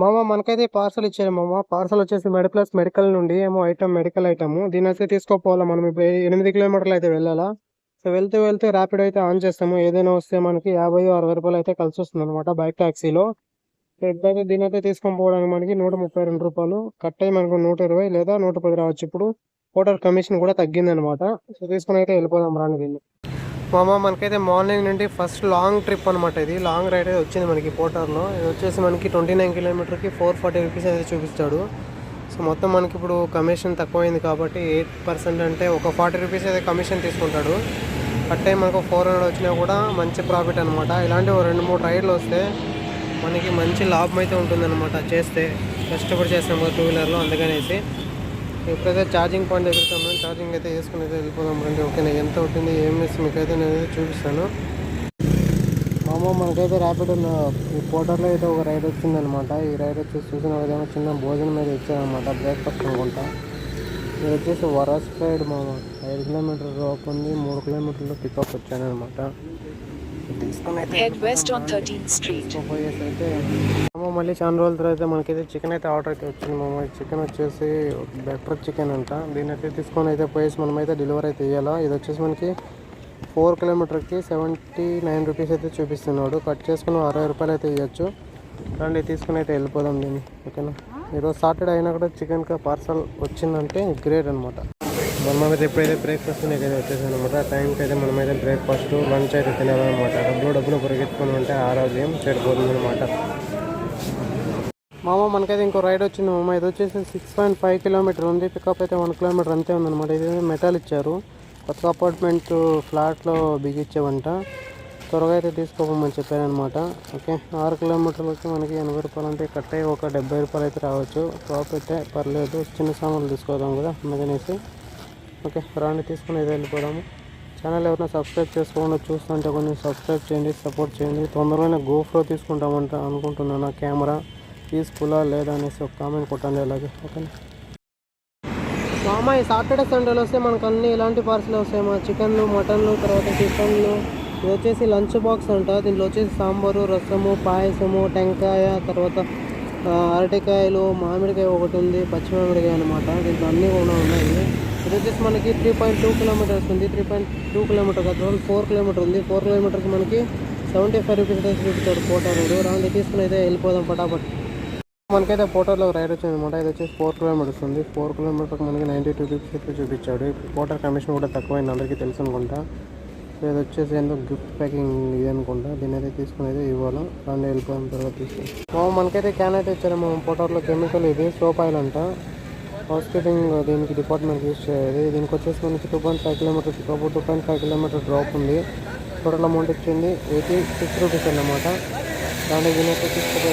మామ మనకైతే పార్సల్ ఇచ్చారు మామ. పార్సల్ వచ్చేసి మెడి ప్లస్ మెడికల్ నుండి ఏమో ఐటమ్ మెడికల్ ఐటమ్ దీని అయితే తీసుకోపోవాలా మనం ఇప్పుడు ఎనిమిది కిలోమీటర్లు అయితే వెళ్ళాలా? సో వెళ్తూ వెళ్తూ ర్యాపిడ్ అయితే ఆన్ చేస్తాము. ఏదైనా వస్తే మనకి యాభై అరవై రూపాయలు అయితే కలిసి వస్తుంది అనమాట బైక్ ట్యాక్సీలో సో ఇప్పుడైతే దీని అయితే తీసుకొని పోవడానికి మనకి నూట ముప్పై రెండు రూపాయలు. కట్ అయ్యి మనకు నూట ఇరవై లేదా నూట పది రావచ్చు. ఇప్పుడు హోటల్ కమిషన్ కూడా తగ్గింది అనమాట సో తీసుకుని అయితే వెళ్ళిపోదాం రాని దీన్ని మామ మనకైతే మార్నింగ్ నుండి ఫస్ట్ లాంగ్ ట్రిప్ అనమాట ఇది. లాంగ్ రైడ్ అయితే వచ్చింది మనకి పోటార్లో. ఇది వచ్చేసి మనకి ట్వంటీ నైన్ కిలోమీటర్కి ఫోర్ ఫార్టీ రూపీస్ అయితే చూపిస్తాడు. సో మొత్తం మనకి ఇప్పుడు కమిషన్ తక్కువైంది కాబట్టి ఎయిట్ పర్సెంట్ అంటే ఒక ఫార్టీ రూపీస్ అయితే కమిషన్ తీసుకుంటాడు. కట్ టైం మనకు ఫోర్ హండ్రెడ్ వచ్చినా కూడా మంచి ప్రాఫిట్ అనమాట ఇలాంటి రెండు మూడు రైడ్లు వస్తే మనకి మంచి లాభం అయితే ఉంటుందన్నమాట. చేస్తే కష్టపడి చేస్తాం కదా టూ వీలర్లో అందుకనేసి. ఎప్పుడైతే ఛార్జింగ్ పాయింట్ ఎదుగుతామో ఛార్జింగ్ అయితే వేసుకుని అయితే వెళ్ళిపోదాం రండి ఓకేనా? ఎంత అవుతుంది ఏం వేసి మీకు అయితే నేను అయితే చూపిస్తాను. మామ మనకైతే ర్యాపిడ్ ఈ పోటర్లో అయితే ఒక రైడ్ వచ్చిందనమాట. ఈ రైడ్ వచ్చేసి చూసిన విధంగా చిన్న భోజనం మీద ఇచ్చారనమాట బ్రేక్ఫాస్ట్ అనుకుంటా. ఇది వచ్చేసి వరస్ రైడ్ మామ. ఐదు కిలోమీటర్ డ్రాప్ ఉంది మూడు కిలోమీటర్లు పికప్ వచ్చానమాట తీసుకుని అయితే Head west on 13th Street. పోయేసి అయితే మామ మళ్ళీ చాలా రోజుల తర్వాత మనకైతే చికెన్ అయితే ఆర్డర్ అయితే వచ్చింది మామ. చికెన్ వచ్చేసి బెటర్ చికెన్ అంట. దీన్ని అయితే తీసుకొని అయితే పోయేసి మనమైతే డెలివరీ అయితే ఇవ్వాలా ఇది వచ్చేసి మనకి ఫోర్ కిలోమీటర్కి సెవెంటీ నైన్ రూపీస్ అయితే చూపిస్తున్నాడు కట్ చేసుకుని అరవై రూపాయలు అయితే ఇవ్వచ్చు రండి తీసుకుని అయితే వెళ్ళిపోదాం దీన్ని. ఓకేనా? ఈరోజు సాటర్డే అయినా కూడా చికెన్కి పార్సల్ వచ్చిందంటే గ్రేట్ అనమాట మనమైతే ఎప్పుడైతే బ్రేక్ఫాస్ట్ అయితే వచ్చేసాను అనమాట టైంకి అయితే మనమైతే బ్రేక్ఫాస్ట్ లంచ్ అయితే తినాలన్నమాట. డబ్బులు డబ్బులు పొరిగెత్తుకుని ఉంటే ఆరోగ్యం చెడిపోతుంది అనమాట మామ మనకైతే ఇంకో రైడ్ వచ్చింది మామ. ఇది వచ్చేసి సిక్స్ పాయింట్ ఫైవ్ కిలోమీటర్ ఉంది. పికప్ అయితే వన్ కిలోమీటర్ అంతే ఉందన్నమాట. ఇది మెటల్ ఇచ్చారు. కొత్త అపార్ట్మెంట్ ఫ్లాట్లో బిగించావంట త్వరగా అయితే తీసుకోమని చెప్పారనమాట ఓకే ఆరు కిలోమీటర్లకి మనకి ఎనభై రూపాయలు అంటే కట్ అయ్యి ఒక డెబ్బై రూపాయలు అయితే రావచ్చు. టాప్ అయితే పర్లేదు. చిన్న సామాన్లు తీసుకోదాం కదా అందుకనేసి ఓకే రాండి తీసుకుని అయితే వెళ్ళిపోదాము. ఛానల్ ఎవరైనా సబ్స్క్రైబ్ చేసుకోకుండా చూస్తుంటే కొంచెం సబ్స్క్రైబ్ చేయండి సపోర్ట్ చేయండి. తొందరలోనే గోఫ్లో తీసుకుంటామంట అనుకుంటున్నాను ఆ కెమెరా పీస్ఫుల్లా లేదా అనేసి ఒక కామెంట్ కొట్టండి అలాగే ఓకేనా? మామ ఈ సాటర్డే సండేలో వస్తే మనకు అన్ని ఇలాంటి పార్సల్ వస్తాయి. మా చికెన్లు మటన్లు తర్వాత టిఫిన్లు ఇది వచ్చేసి లంచ్ బాక్స్ అంట. దీంట్లో వచ్చేసి సాంబారు రసము పాయసము టెంకాయ తర్వాత అరటికాయలు మామిడికాయ ఒకటి ఉంది పచ్చి మామిడికాయ అనమాట దీంట్లో అన్నీ కూడా ఉన్నాయి. ఇది వచ్చేసి మనకి త్రీ పాయింట్ టూ కిలోమీటర్స్ ఉంది. త్రీ పాయింట్ టూ కిలోమీటర్ కాదు ఫోర్ కిలోమీటర్ ఉంది. ఫోర్ కిలోమీటర్కి మనకి సెవెంటీ ఫైవ్ రూపీస్ అయితే చూపిస్తాడు కోటా రోడ్ రాండి తీసుకుని అయితే వెళ్ళిపోదాం పటాపట్. మనకైతే పోటర్లో రైడ్ వచ్చింది అనమాట ఇది వచ్చేసి ఫోర్ కిలోమీటర్స్ ఉంది. ఫోర్ కిలోమీటర్కి మనకి నైంటీ టూ రూపీస్ అయితే చూపించాడు. పోటర్ కమిషన్ కూడా తక్కువైంది అందరికీ తెలుసు అనుకుంటా. సో ఇది వచ్చేసి ఏందో గిఫ్ట్ ప్యాకింగ్ ఇది అనుకుంటా. దీని అయితే తీసుకుని అయితే ఇవ్వాలి. దాన్ని వెళ్ళిపోయిన తర్వాత తీసుకుని మనకైతే క్యాన్ అయితే ఇచ్చారు మా పోటర్లో కెమికల్ ఇది సోప్ ఆయిల్ అంట. హౌస్ కీపింగ్ దీనికి డిపార్ట్మెంట్ యూస్ చేయాలి దీనికి వచ్చేసి మనకి two point five kilometres pickup two point five kilometre drop ఉంది. టోటల్ అమౌంట్ ఇచ్చింది ఎయిటీ సిక్స్ రూపీస్ అన్నమాట. దాన్ని దీని అయితే తీసుకుపోతే